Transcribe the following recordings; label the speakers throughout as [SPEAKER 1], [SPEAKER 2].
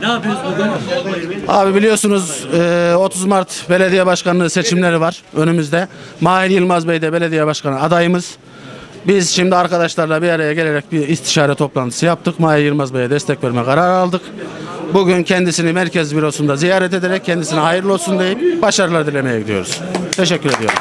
[SPEAKER 1] Ne yapıyoruz bugün?
[SPEAKER 2] Abi biliyorsunuz e, 30 Mart belediye başkanlığı seçimleri var önümüzde. Mahir Yılmaz Bey de belediye başkanı adayımız. Biz şimdi arkadaşlarla bir araya gelerek bir istişare toplantısı yaptık. Mahir Yılmaz Bey'e destek verme kararı aldık. Bugün kendisini merkez bürosunda ziyaret ederek kendisine hayırlı olsun deyip başarılar dilemeye gidiyoruz. Teşekkür ediyorum.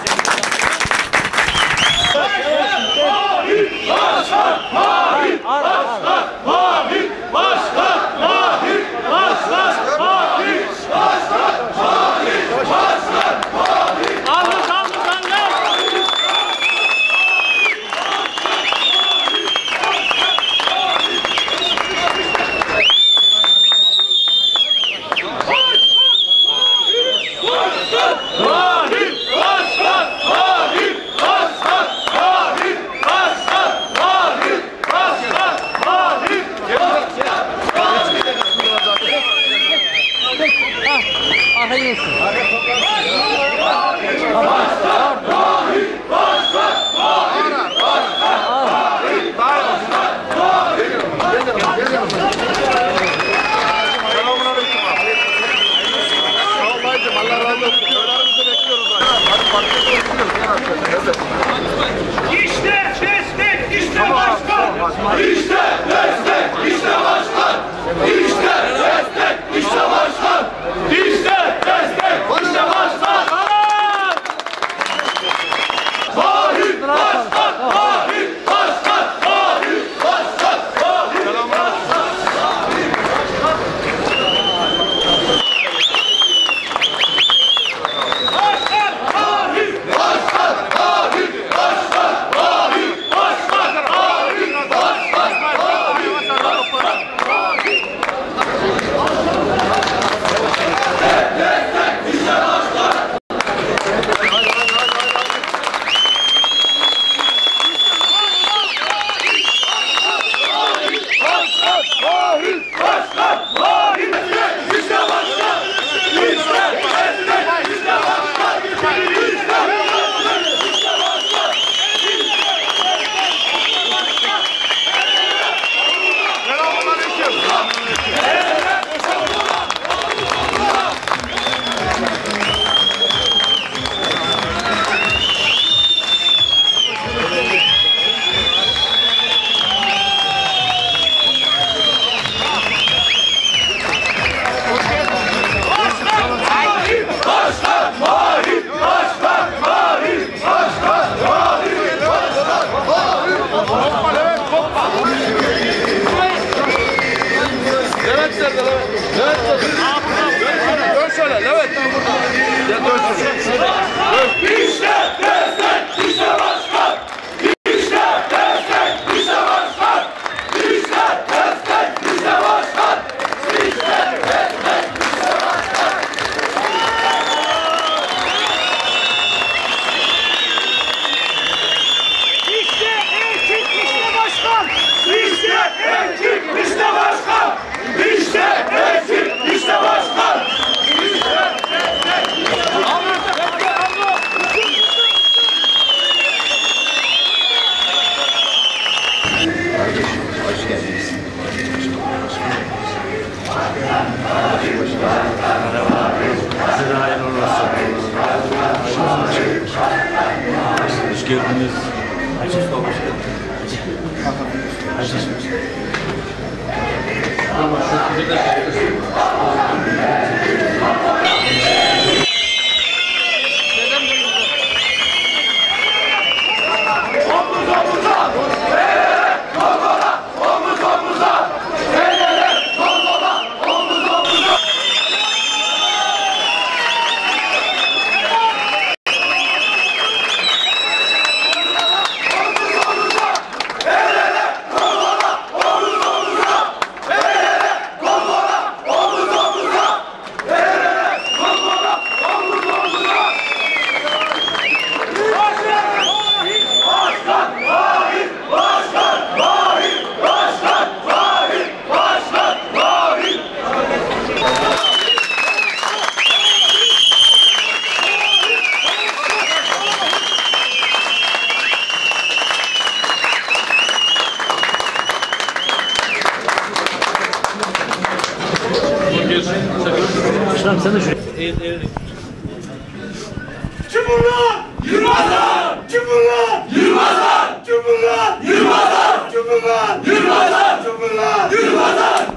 [SPEAKER 3] Cumhurlar! Yılmazlar! Cumhurlar! Yılmazlar! Cumhurlar! Yılmazlar! Cumhurlar! Yılmazlar! Cumhurlar! Yılmazlar!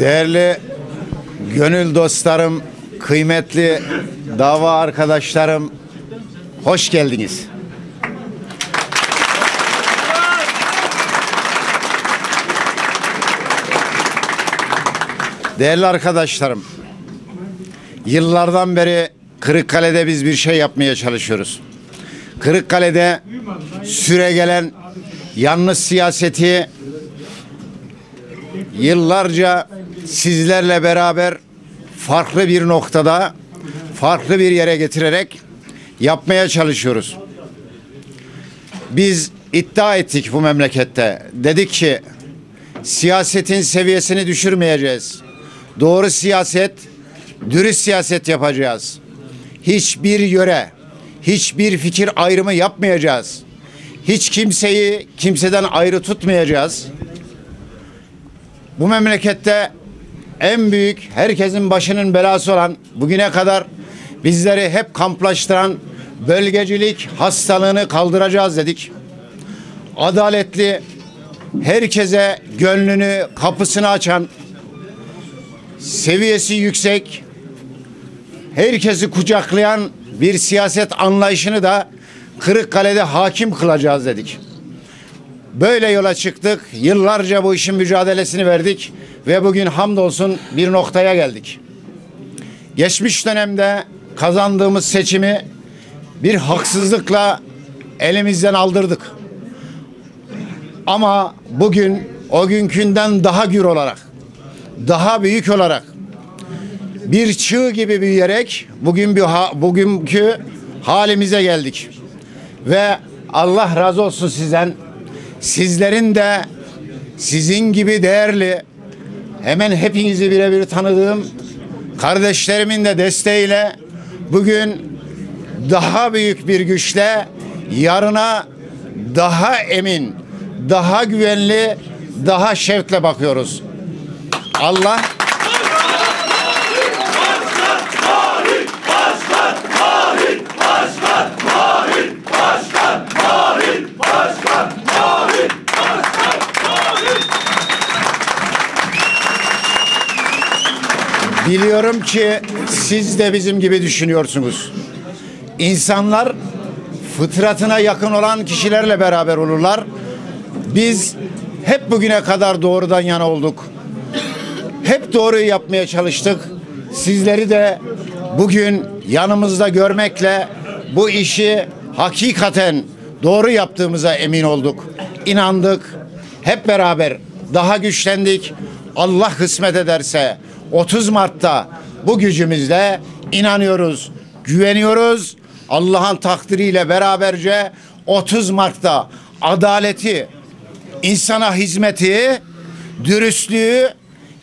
[SPEAKER 4] Değerli gönül dostlarım, kıymetli dava arkadaşlarım, hoş geldiniz. Değerli arkadaşlarım, yıllardan beri Kırıkkale'de biz bir şey yapmaya çalışıyoruz. Kırıkkale'de süre gelen yanlış siyaseti yıllarca sizlerle beraber farklı bir noktada, farklı bir yere getirerek yapmaya çalışıyoruz. Biz iddia ettik bu memlekette. Dedik ki siyasetin seviyesini düşürmeyeceğiz. Doğru siyaset, dürüst siyaset yapacağız. Hiçbir yöre, hiçbir fikir ayrımı yapmayacağız. Hiç kimseyi kimseden ayrı tutmayacağız. Bu memlekette en büyük herkesin başının belası olan bugüne kadar bizleri hep kamplaştıran bölgecilik hastalığını kaldıracağız dedik. Adaletli, herkese gönlünü, kapısını açan, seviyesi yüksek, herkesi kucaklayan bir siyaset anlayışını da Kırıkkale'de hakim kılacağız dedik. Böyle yola çıktık. Yıllarca bu işin mücadelesini verdik ve bugün hamdolsun bir noktaya geldik. Geçmiş dönemde kazandığımız seçimi bir haksızlıkla elimizden aldırdık. Ama bugün o günkünden daha gür olarak, daha büyük olarak bir çığ gibi büyüyerek bugün bir ha- bugünkü halimize geldik. Ve Allah razı olsun sizden. Sizlerin de sizin gibi değerli hemen hepinizi birebir tanıdığım kardeşlerimin de desteğiyle bugün daha büyük bir güçle yarına daha emin, daha güvenli, daha şevkle bakıyoruz. Allah Biliyorum ki siz de bizim gibi düşünüyorsunuz. İnsanlar fıtratına yakın olan kişilerle beraber olurlar. Biz hep bugüne kadar doğrudan yana olduk. Hep doğruyu yapmaya çalıştık. Sizleri de bugün yanımızda görmekle bu işi hakikaten doğru yaptığımıza emin olduk. İnandık. Hep beraber daha güçlendik. Allah kısmet ederse 30 Mart'ta bu gücümüzle inanıyoruz, güveniyoruz. Allah'ın takdiriyle beraberce 30 Mart'ta adaleti, insana hizmeti, dürüstlüğü,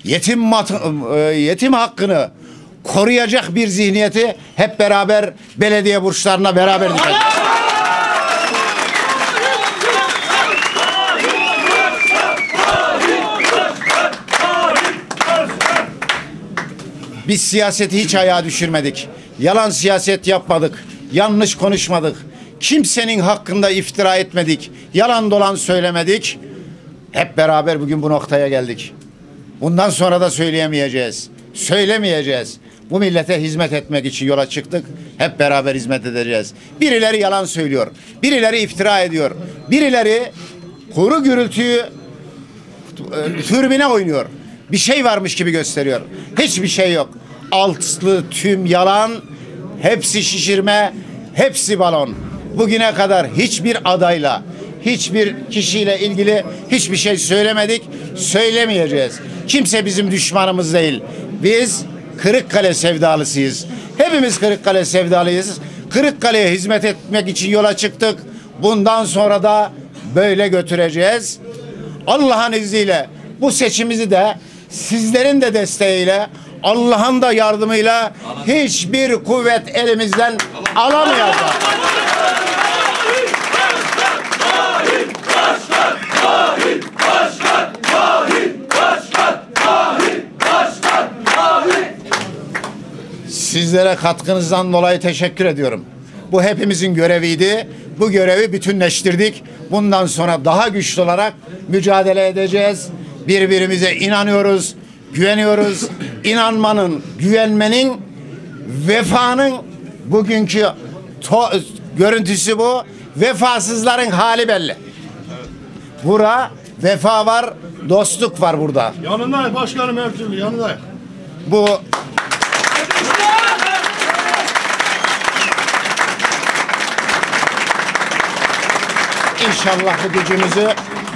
[SPEAKER 4] yetim e, yetim hakkını koruyacak bir zihniyeti hep beraber belediye burçlarına beraber dikeceğiz. Biz siyaseti hiç ayağa düşürmedik. Yalan siyaset yapmadık. Yanlış konuşmadık. Kimsenin hakkında iftira etmedik. Yalan dolan söylemedik. Hep beraber bugün bu noktaya geldik. Bundan sonra da söyleyemeyeceğiz. Söylemeyeceğiz. Bu millete hizmet etmek için yola çıktık. Hep beraber hizmet edeceğiz. Birileri yalan söylüyor. Birileri iftira ediyor. Birileri kuru gürültüyü e, türbine oynuyor. Bir şey varmış gibi gösteriyor. Hiçbir şey yok. Altlı tüm yalan, hepsi şişirme, hepsi balon. Bugüne kadar hiçbir adayla, hiçbir kişiyle ilgili hiçbir şey söylemedik, söylemeyeceğiz. Kimse bizim düşmanımız değil. Biz Kırıkkale sevdalısıyız. Hepimiz Kırıkkale sevdalıyız. Kırıkkale'ye hizmet etmek için yola çıktık. Bundan sonra da böyle götüreceğiz. Allah'ın izniyle bu seçimizi de sizlerin de desteğiyle, Allah'ın da yardımıyla hiçbir kuvvet elimizden alamayacak. Sizlere katkınızdan dolayı teşekkür ediyorum. Bu hepimizin göreviydi. Bu görevi bütünleştirdik. Bundan sonra daha güçlü olarak mücadele edeceğiz. Birbirimize inanıyoruz, güveniyoruz. İnanmanın, güvenmenin, vefanın bugünkü görüntüsü bu. Vefasızların hali belli. Bura vefa var, dostluk var burada.
[SPEAKER 5] Yanındayım başkanım her türlü yanındayım.
[SPEAKER 4] Bu İnşallah bu gücümüzü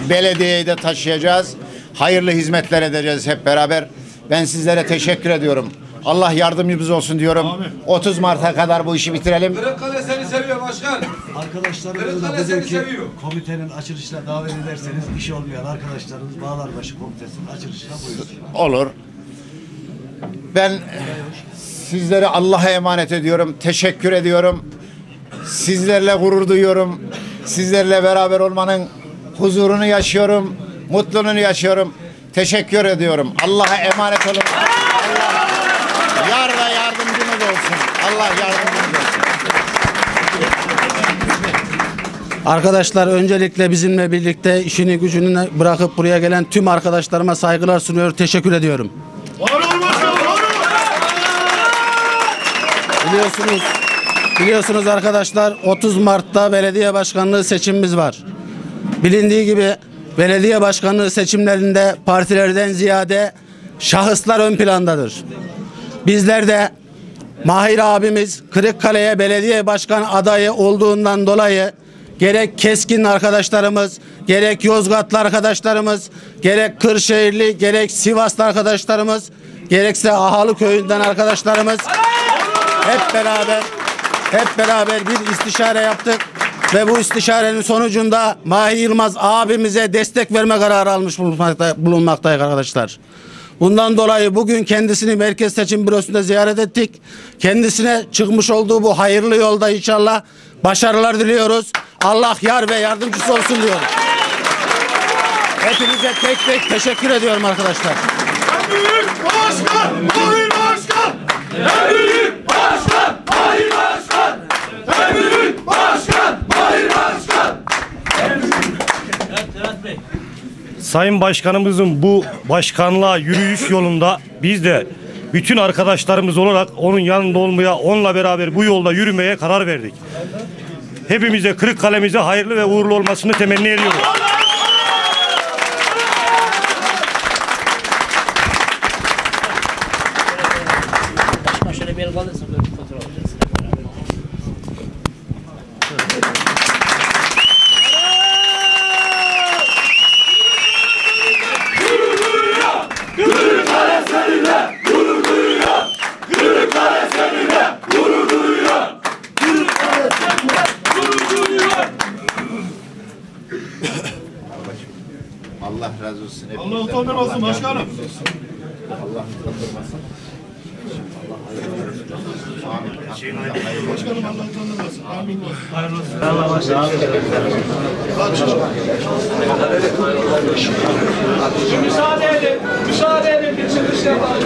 [SPEAKER 4] belediyeye de taşıyacağız. Hayırlı hizmetler edeceğiz hep beraber. Ben sizlere teşekkür ediyorum. Allah yardımcımız olsun diyorum. 30 Mart'a kadar bu işi bitirelim.
[SPEAKER 6] Kırıkkale seni seviyor başkan.
[SPEAKER 7] Arkadaşlarımız
[SPEAKER 6] Kırıkkale
[SPEAKER 7] da
[SPEAKER 6] seni
[SPEAKER 7] dedi ki
[SPEAKER 6] seviyor.
[SPEAKER 7] komitenin açılışına davet ederseniz işi olmayan arkadaşlarımız Bağlarbaşı Komitesi'nin açılışına buyursun.
[SPEAKER 4] Olur. Ben sizleri Allah'a emanet ediyorum. Teşekkür ediyorum. Sizlerle gurur duyuyorum. Sizlerle beraber olmanın huzurunu yaşıyorum. Mutluluğunu yaşıyorum. Teşekkür ediyorum. Allah'a emanet olun. Allah yar ve yardımcınız olsun. Allah yardımcınız olsun.
[SPEAKER 2] Arkadaşlar öncelikle bizimle birlikte işini gücünü bırakıp buraya gelen tüm arkadaşlarıma saygılar sunuyor. Teşekkür ediyorum. Biliyorsunuz biliyorsunuz arkadaşlar 30 Mart'ta belediye başkanlığı seçimimiz var. Bilindiği gibi belediye başkanlığı seçimlerinde partilerden ziyade şahıslar ön plandadır. Bizler de Mahir abimiz Kırıkkale'ye belediye başkan adayı olduğundan dolayı gerek keskin arkadaşlarımız, gerek Yozgatlı arkadaşlarımız, gerek Kırşehirli, gerek Sivaslı arkadaşlarımız, gerekse Ahalı köyünden arkadaşlarımız hep beraber hep beraber bir istişare yaptık ve bu istişarenin sonucunda Mahir Yılmaz abimize destek verme kararı almış bulunmakta, bulunmaktayız arkadaşlar. Bundan dolayı bugün kendisini Merkez Seçim Bürosu'nda ziyaret ettik. Kendisine çıkmış olduğu bu hayırlı yolda inşallah başarılar diliyoruz. Allah yar ve yardımcısı olsun diyoruz. Hepinize tek tek teşekkür ediyorum arkadaşlar.
[SPEAKER 3] En büyük başkan, Mahir Başkan! En büyük başkan, Mahir Başkan! En büyük başkan, Mahir Başkan!
[SPEAKER 5] Sayın Başkanımızın bu başkanlığa yürüyüş yolunda biz de bütün arkadaşlarımız olarak onun yanında olmaya, onunla beraber bu yolda yürümeye karar verdik. Hepimize Kırıkkale'mize hayırlı ve uğurlu olmasını temenni ediyoruz.
[SPEAKER 8] Şöyle bir el kalırsa böyle bir fotoğraf alacağız.
[SPEAKER 3] Kırıkkale seninle gurur duyuyor! Kırıkkale seninle gurur duyuyor! Kırıkkale seninle gurur duyuyor!
[SPEAKER 4] Allah razı olsun.
[SPEAKER 5] Allah utandırmasın başkanım.
[SPEAKER 4] Allah utandırmasın.
[SPEAKER 5] Başkanım Allah utandırmasın. Amin.
[SPEAKER 6] Müsaade edin. Müsaade edin. Bir çıkış yapalım.